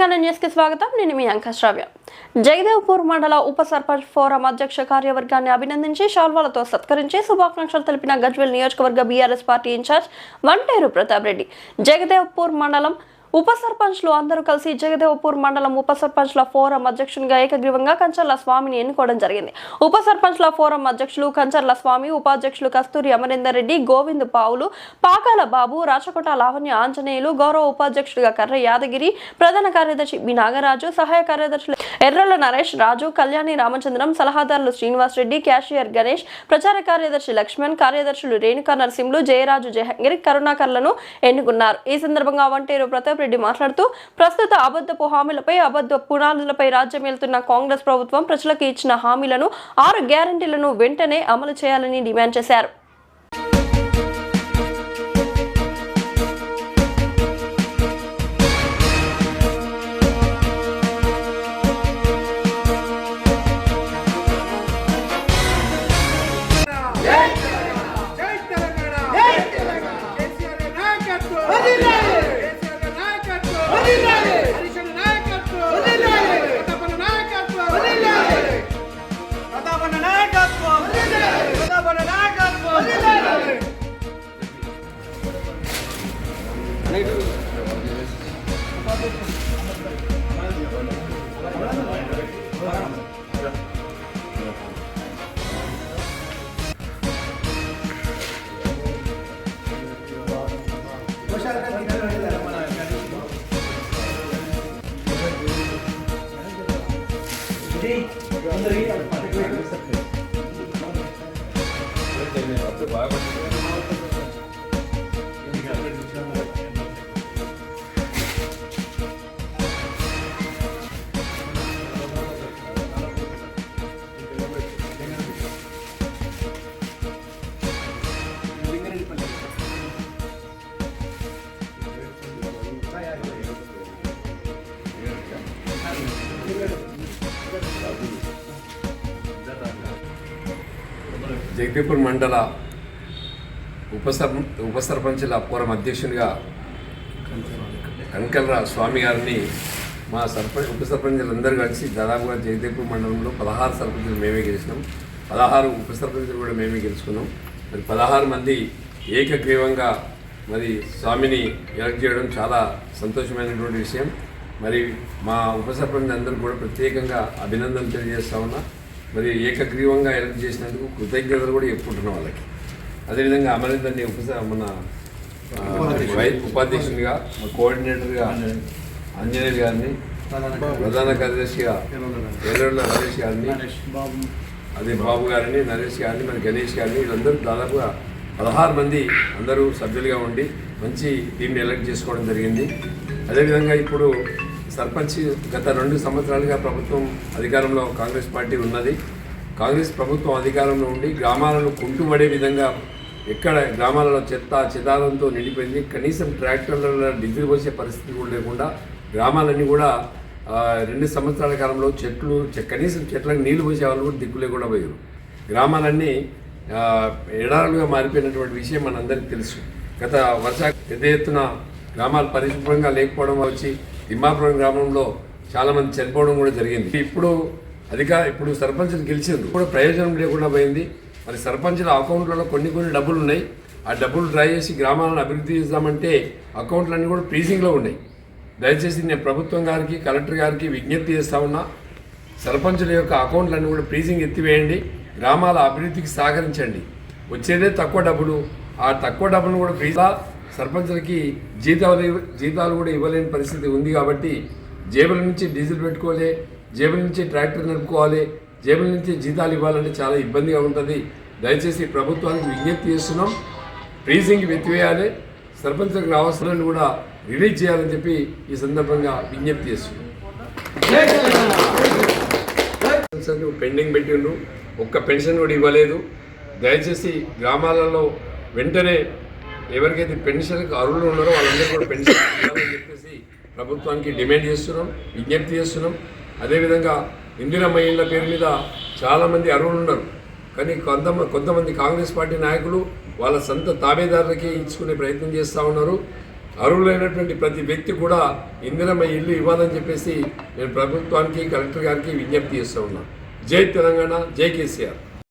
తెలంగాణ న్యూస్కి స్వాగతం. నేను మీ అంక శ్రావ్య. జగదేవ్పూర్ మండల ఉప సర్పంచ్ ఫోరం అధ్యక్ష కార్యవర్గాన్ని అభినందించి షాల్వాలతో సత్కరించి శుభాకాంక్షలు తెలిపిన గజ్వేల్ నియోజకవర్గ BRS party incharge Vanteru Pratap Reddy. Jagdevpur మండలం ఉప సర్పంచ్లు అందరూ కలిసి జగదేవపూర్ మండలం ఉప సర్పంచ్ల ఫోరం అధ్యక్షునిగా ఏకగ్రీవంగా కంచర్ల స్వామిని ఎన్నుకోవడం జరిగింది. ఉప సర్పంచ్ల ఫోరం అధ్యక్షులు కంచర్ల స్వామి ఉపాధ్యక్షులు కస్తూరి అమరేందర్ రెడ్డి గోవింద్ పావులు పాకాల బాబు రాచకోట లావణ్య ఆంజనేయులు గౌరవ ఉపాధ్యక్షుడిగా కర్ర యాదగిరి ప్రధాన కార్యదర్శి బి నాగరాజు సహాయ కార్యదర్శులు ఎర్రల నరేష్ రాజు కళ్యాణి రామచంద్రం సలహాదారులు శ్రీనివాస్ రెడ్డి క్యాషియర్ గణేష్ ప్రచార కార్యదర్శి లక్ష్మణ్ కార్యదర్శులు రేణుకా నరసింహులు జయరాజు జహంగీర్ కరుణాకర్లను ఎన్నుకున్నారు. ఈ సందర్భంగా వంటేరు ప్రతాప్ రెడ్డి మాట్లాడుతూ ప్రస్తుత అబద్ధపు హామీలపై అబద్ధ పునాదులపై రాజ్యం వెళ్తున్న కాంగ్రెస్ ప్రభుత్వం ప్రజలకు ఇచ్చిన హామీలను ఆరు గ్యారంటీలను వెంటనే అమలు చేయాలని డిమాండ్ చేశారు Yeah! అందరికీ పట్టుకుని బాగా పట్టుకుని జగదీపూర్ మండల ఉప ఉపసర్పంచుల ఉప సర్పంచుల పూర్వం అధ్యక్షునిగా కంకల్ర స్వామి గారిని మా సర్పంచ్ ఉప సర్పంచులందరూ కలిసి దాదాపుగా జగదీపూర్ మండలంలో పదహారు సర్పంచులు మేమే గెలిచినాం. పదహారు ఉప సర్పంచులు కూడా మేమే గెలుచుకున్నాం. మరి పదహారు మంది ఏకగ్రీవంగా మరి స్వామిని ఎలక్ట్ చేయడం చాలా సంతోషమైనటువంటి విషయం. మరి మా ఉప సర్పంచ్ అందరూ కూడా ప్రత్యేకంగా అభినందనలు తెలియజేస్తా ఉన్నా. మరి ఏకగ్రీవంగా ఎలక్ట్ చేసినందుకు కృతజ్ఞతలు కూడా చెప్పుకుంటున్నాం వాళ్ళకి. అదేవిధంగా అమరేందర్ని ఉప మన ఉపాధ్యక్షునిగా మా కోఆర్డినేటర్గా ఆంజనేయులు గారిని ప్రధాన కార్యదర్శిగా ఎర్రల నరేష్ గారిని అదే బాబు గారిని నరేష్ గారిని మరి గణేష్ గారిని వీళ్ళందరూ దాదాపుగా పదహారు మంది అందరూ సభ్యులుగా ఉండి మంచి టీంని ఎలక్ట్ చేసుకోవడం జరిగింది. అదేవిధంగా ఇప్పుడు సర్పంచ్ గత రెండు సంవత్సరాలుగా ప్రభుత్వం అధికారంలో కాంగ్రెస్ పార్టీ ఉన్నది. కాంగ్రెస్ ప్రభుత్వం అధికారంలో ఉండి గ్రామాలను కుంటుపడే విధంగా ఎక్కడ గ్రామాలలో చెత్త చెదారంతో నిండిపోయింది. కనీసం ట్రాక్టర్లలో డీజిల్ పోసే పరిస్థితి కూడా లేకుండా గ్రామాలన్నీ కూడా రెండు సంవత్సరాల కాలంలో చెట్లు కనీసం చెట్లకు నీళ్ళు పోసే వాళ్ళు కూడా దిక్కు లేకుండా పోయారు. గ్రామాలన్నీ ఎడారులుగా మారిపోయినటువంటి విషయం మనందరికీ తెలుసు. గత వర్ష పెద్ద ఎత్తున గ్రామాలు పరిశుభ్రంగా లేకపోవడం వచ్చి తిమ్మాపురం గ్రామంలో చాలామంది చనిపోవడం కూడా జరిగింది. ఇప్పుడు అధికార ఇప్పుడు సర్పంచ్ని గెలిచిండ్రు. కూడా ప్రయోజనం లేకుండా పోయింది. మరి సర్పంచుల అకౌంట్లలో కొన్ని కొన్ని డబ్బులు ఉన్నాయి. ఆ డబ్బులు డ్రా చేసి గ్రామాలను అభివృద్ధి చేద్దామంటే అకౌంట్లన్నీ కూడా ఫ్రీజింగ్లో ఉన్నాయి. దయచేసి నేను ప్రభుత్వం గారికి కలెక్టర్ గారికి విజ్ఞప్తి చేస్తా ఉన్నా సర్పంచుల యొక్క అకౌంట్లన్నీ కూడా ఫ్రీజింగ్ ఎత్తివేయండి. గ్రామాల అభివృద్ధికి సహకరించండి. వచ్చేదే తక్కువ డబ్బులు. ఆ తక్కువ డబ్బులు కూడా ఫ్రీగా సర్పంచులకి జీతాలు ఇవ్వ- జీతాలు కూడా ఇవ్వలేని పరిస్థితి ఉంది కాబట్టి జేబుల నుంచి డీజిల్ పెట్టుకోవాలి జేబుల నుంచి ట్రాక్టర్ నడుపుకోవాలి జేబుల నుంచి జీతాలు ఇవ్వాలంటే చాలా ఇబ్బందిగా ఉంటుంది. దయచేసి ప్రభుత్వానికి విజ్ఞప్తి చేస్తున్నాం. ఫ్రీజింగ్ వెతివేయాలి. సర్పంచులకు రావాల్సిన కూడా రిలీజ్ చేయాలని చెప్పి ఈ సందర్భంగా విజ్ఞప్తి చేస్తున్నాం. పెండింగ్ పెట్టిండు ఒక్క పెన్షన్ కూడా ఇవ్వలేదు. దయచేసి గ్రామాలలో వెంటనే ఎవరికైతే పెన్షన్కి అర్హులు ఉన్నారో వాళ్ళందరూ కూడా పెన్షన్ ఇవ్వాలని చెప్పేసి ప్రభుత్వానికి డిమాండ్ చేస్తున్నాం విజ్ఞప్తి చేస్తున్నాం. అదేవిధంగా ఇందిరమ్మ ఇళ్ళ పేరు మీద చాలామంది అర్హులు ఉన్నారు. కానీ కొంత కొంతమంది కాంగ్రెస్ పార్టీ నాయకులు వాళ్ళ సొంత తాబేదారులకి ఇచ్చుకునే ప్రయత్నం చేస్తూ ఉన్నారు. అర్హులైనటువంటి ప్రతి వ్యక్తి కూడా ఇందిరమ్మ ఇల్లు ఇవ్వాలని చెప్పేసి నేను ప్రభుత్వానికి కలెక్టర్ గారికి విజ్ఞప్తి చేస్తూ ఉన్నాను జై తెలంగాణ జై కేసీఆర్.